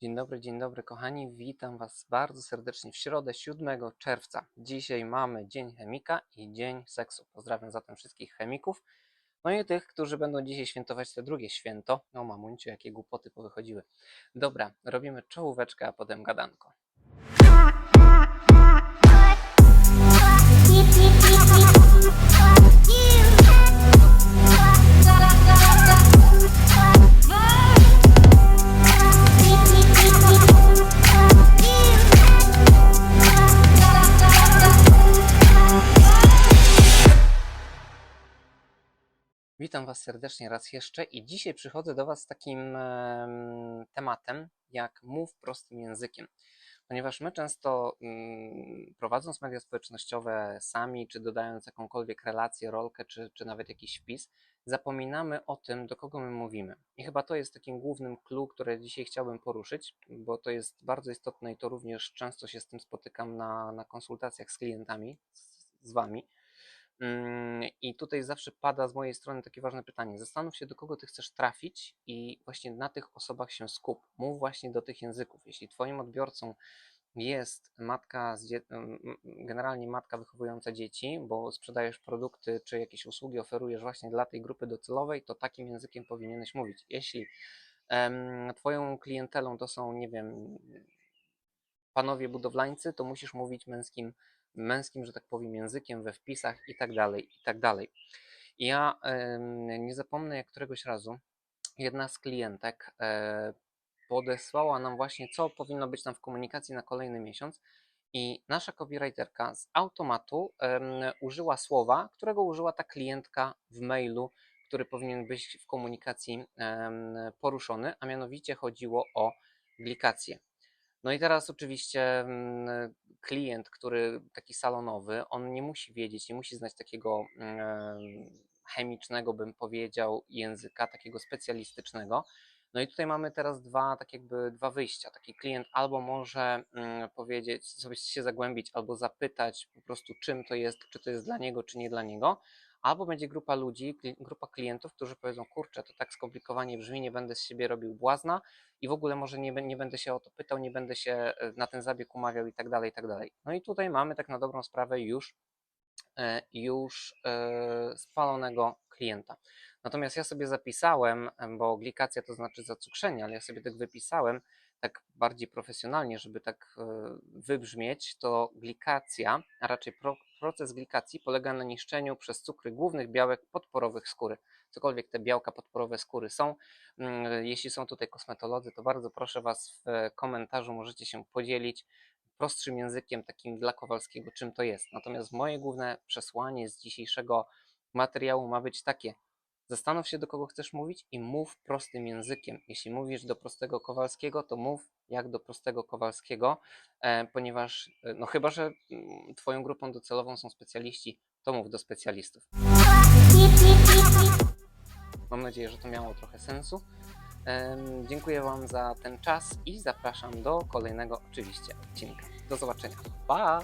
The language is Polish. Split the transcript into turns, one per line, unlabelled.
Dzień dobry, dzień dobry kochani. Witam Was bardzo serdecznie w środę 7 czerwca. Dzisiaj mamy Dzień Chemika i Dzień Seksu. Pozdrawiam zatem wszystkich chemików. No i tych, którzy będą dzisiaj świętować te drugie święto. No mamunciu, jakie głupoty powychodziły. Dobra, robimy czołóweczkę, a potem gadanko. Witam Was serdecznie raz jeszcze i dzisiaj przychodzę do Was z takim em, tematem jak mów prostym językiem. Ponieważ my często mm, prowadząc media społecznościowe sami, czy dodając jakąkolwiek relację, rolkę, czy, czy nawet jakiś wpis, zapominamy o tym, do kogo my mówimy. I chyba to jest takim głównym clue, które dzisiaj chciałbym poruszyć, bo to jest bardzo istotne i to również często się z tym spotykam na, na konsultacjach z klientami, z, z Wami. Mm, I tutaj zawsze pada z mojej strony takie ważne pytanie. Zastanów się, do kogo ty chcesz trafić, i właśnie na tych osobach się skup. Mów właśnie do tych języków. Jeśli Twoim odbiorcą jest matka, generalnie matka wychowująca dzieci, bo sprzedajesz produkty czy jakieś usługi oferujesz właśnie dla tej grupy docelowej, to takim językiem powinieneś mówić. Jeśli em, Twoją klientelą to są, nie wiem, panowie budowlańcy, to musisz mówić męskim, męskim, że tak powiem, językiem we wpisach i tak dalej, i tak dalej. Ja nie zapomnę, jak któregoś razu jedna z klientek e, podesłała nam właśnie, co powinno być tam w komunikacji na kolejny miesiąc. I nasza copywriterka z automatu użyła słowa, którego użyła ta klientka w mailu, który powinien być w komunikacji poruszony, a mianowicie chodziło o glikację. No i teraz oczywiście mm, klient, który taki salonowy, on nie musi wiedzieć, nie musi znać takiego chemicznego, bym powiedział, języka, takiego specjalistycznego. No i tutaj mamy teraz dwa, tak jakby dwa wyjścia. Taki klient albo może mm, powiedzieć, sobie się zagłębić, albo zapytać po prostu, czym to jest, czy to jest dla niego, czy nie dla niego. Albo będzie grupa ludzi, grupa klientów, którzy powiedzą, kurczę, to tak skomplikowanie brzmi, nie będę z siebie robił błazna, i w ogóle może nie, nie będę się o to pytał, nie będę się e, na ten zabieg umawiał i tak dalej, i tak dalej. No i tutaj mamy tak na dobrą sprawę już, e, już e, spalonego klienta. Natomiast ja sobie zapisałem, em, bo glikacja to znaczy zacukrzenie, ale ja sobie tak wypisałem tak bardziej profesjonalnie, żeby tak wybrzmieć, to glikacja, a raczej pro, proces glikacji polega na niszczeniu przez cukry głównych białek podporowych skóry. Cokolwiek te białka podporowe skóry są, Mm, Jeśli są tutaj kosmetolodzy, to bardzo proszę Was w komentarzu możecie się podzielić prostszym językiem, takim dla Kowalskiego, czym to jest. Natomiast moje główne przesłanie z dzisiejszego materiału ma być takie. Zastanów się, do kogo chcesz mówić i mów prostym językiem. Jeśli mówisz do prostego Kowalskiego, to mów jak do prostego Kowalskiego, e, ponieważ, e, no chyba, że mm, Twoją grupą docelową są specjaliści, to mów do specjalistów. Mam nadzieję, że to miało trochę sensu. Dziękuję Wam za ten czas i zapraszam do kolejnego oczywiście odcinka. Do zobaczenia. Pa!